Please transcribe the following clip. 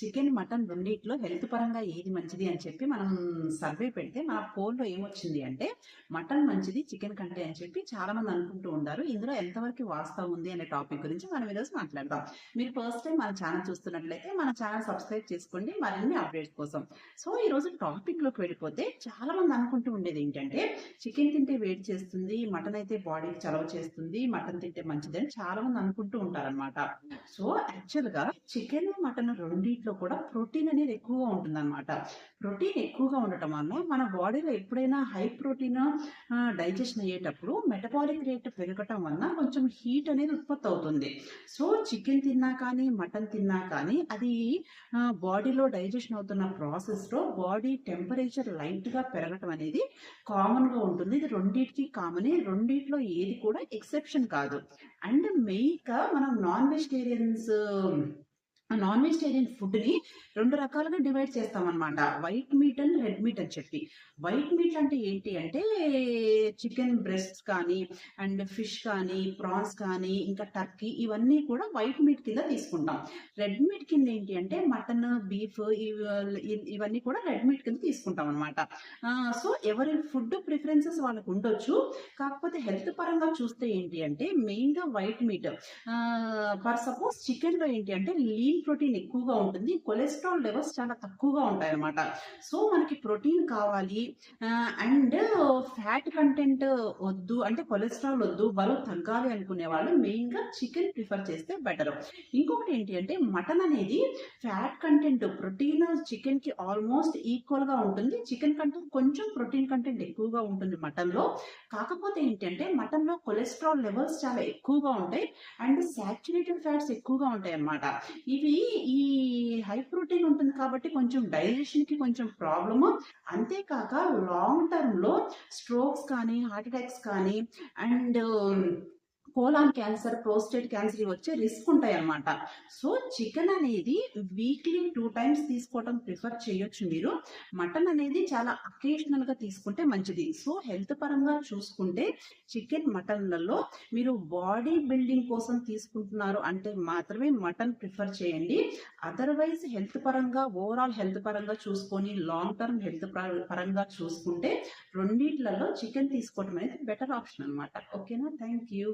Chicken mutton రెండిట్లో health పరంగా ఏది మంచిది అని చెప్పి మనం సర్వే పెడితే మన పోల్లో ఏమొచ్చింది అంటే మటన్ మంచిది చికెన్ కంటే అని చెప్పి చాలా మంది అనుకుంటూ ఉంటారు. ఇందులో ఎంతవరకు వాస్తవం ఉంది అనే టాపిక్ గురించి మనం ఈరోజు మాట్లాడదాం. మీరు ఫస్ట్ టైం మన ఛానల్ చూస్తున్నట్లయితే మన ఛానల్ సబ్స్క్రైబ్ చేసుకోండి. మరిన్ని అప్డేట్స్ కోసం. సో ఈ రోజు టాపిక్లోకి వెళ్ళిపోతే చాలా మంది అనుకుంటూ ఉండేది ఏంటంటే చికెన్ తింటే వేడి చేస్తుంది మటన్ అయితే బాడీకి చలవ చేస్తుంది మటన్ తింటే మంచిదని చాలా మంది అనుకుంటూ ఉంటారనమాట సో యాక్చువల్గా చికెన్ మటన్ రెండిట్లో కూడా ప్రోటీన్ అనేది ఎక్కువగా ఉంటుందన్నమాట. ప్రోటీన్ ఎక్కువగా ఉండటం వల్ల మన బాడీలో ఎప్పుడైనా హై ప్రోటీన్ డైజెషన్ అయ్యేటప్పుడు మెటబాలిక్ రేట్ పెరగటం వల్ల కొంచెం హీట్ అనేది ఉత్పత్తి అవుతుంది. సో చికెన్ తిన్నా కానీ మటన్ తిన్నా కానీ అది బాడీలో డైజెషన్ అవుతున్న ప్రాసెస్లో బాడీ టెంపరేచర్ లైట్గా పెరగటం అనేది కామన్గా ఉంటుంది. ఇది రెండింటికి కామనే. రెండింటిలో ఏది కూడా ఎక్సెప్షన్ కాదు. అండ్ మెయిన్గా మనం నాన్ వెజిటేరియన్స్ నాన్ వెజిటేరియన్ ఫుడ్ని రెండు రకాలుగా డివైడ్ చేస్తామన్నమాట. White meat and red meat అని చెప్పి. వైట్ మీట్ అంటే ఏంటి అంటే చికెన్ బ్రెస్ట్ కానీ అండ్ ఫిష్ కానీ ప్రాన్స్ కానీ ఇంకా టర్కీ ఇవన్నీ కూడా వైట్ మీట్ కింద తీసుకుంటాం. రెడ్ మీట్ కింద ఏంటి అంటే మటన్ బీఫ్ ఇవన్నీ కూడా రెడ్ మీట్ కింద తీసుకుంటాం అనమాట సో ఎవరి ఫుడ్ ప్రిఫరెన్సెస్ వాళ్ళకు ఉండొచ్చు. కాకపోతే హెల్త్ పరంగా చూస్తే ఏంటి అంటే మెయిన్గా వైట్ మీట్. ఫర్ సపోజ్ చికెన్లో ఏంటి అంటే లీన్ ప్రోటీన్ ఎక్కువగా ఉంటుంది. కొలెస్ట్రాల్ లెవెల్స్ చాలా తక్కువగా ఉంటాయి అన్నమాట సో మనకి ప్రోటీన్ కావాలి. అండ్ ఫ్యాట్ కంటెంట్ వద్దు అంటే కొలెస్ట్రాల్ వద్దు బరువు తగ్గాలి అనుకునే వాళ్ళు మెయిన్గా చికెన్ ప్రిఫర్ చేస్తే బెటర్. ఇంకొకటి ఏంటి అంటే మటన్ అనేది ఫ్యాట్ కంటెంట్ ప్రోటీన్ చికెన్కి ఆల్మోస్ట్ ఈక్వల్గా ఉంటుంది. చికెన్ కంటెంట్ కొంచెం ప్రోటీన్ కంటెంట్ ఎక్కువగా ఉంటుంది మటన్లో కాకపోతే ఏంటంటే మటన్లో కొలెస్ట్రాల్ లెవెల్స్ చాలా ఎక్కువగా ఉంటాయి. అండ్ సాచురేటెడ్ ఫ్యాట్స్ ఎక్కువగా ఉంటాయి అన్నమాట ఇవి ఈ హై ప్రోటీన్ ఉంటుంది కాబట్టి కొంచెం డైజెషన్కి కొంచెం ప్రాబ్లము. అంతేకాక లాంగ్ టర్మ్లో స్ట్రోక్స్ కానీ హార్ట్ అటాక్స్ కానీ and colon cancer prostate cancer వచ్చే రిస్క్ ఉంటాయి అన్నమాట సో చికెన్ అనేది వీక్లీ టూ టైమ్స్ తీసుకోవడం ప్రిఫర్ చేయొచ్చు మీరు. మటన్ అనేది చాలా అకేషనల్గా తీసుకుంటే మంచిది. సో హెల్త్ పరంగా చూసుకుంటే చికెన్ మటన్లలో మీరు బాడీ బిల్డింగ్ కోసం తీసుకుంటున్నారు అంటే మాత్రమే మటన్ ప్రిఫర్ చేయండి. అదర్వైజ్ హెల్త్ పరంగా ఓవరాల్ హెల్త్ పరంగా చూసుకొని లాంగ్ టర్మ్ హెల్త్ పరంగా చూసుకుంటే రెండిట్లలో చికెన్ తీసుకోవడం అనేది బెటర్ ఆప్షన్ అనమాట ఓకేనా? Thank you.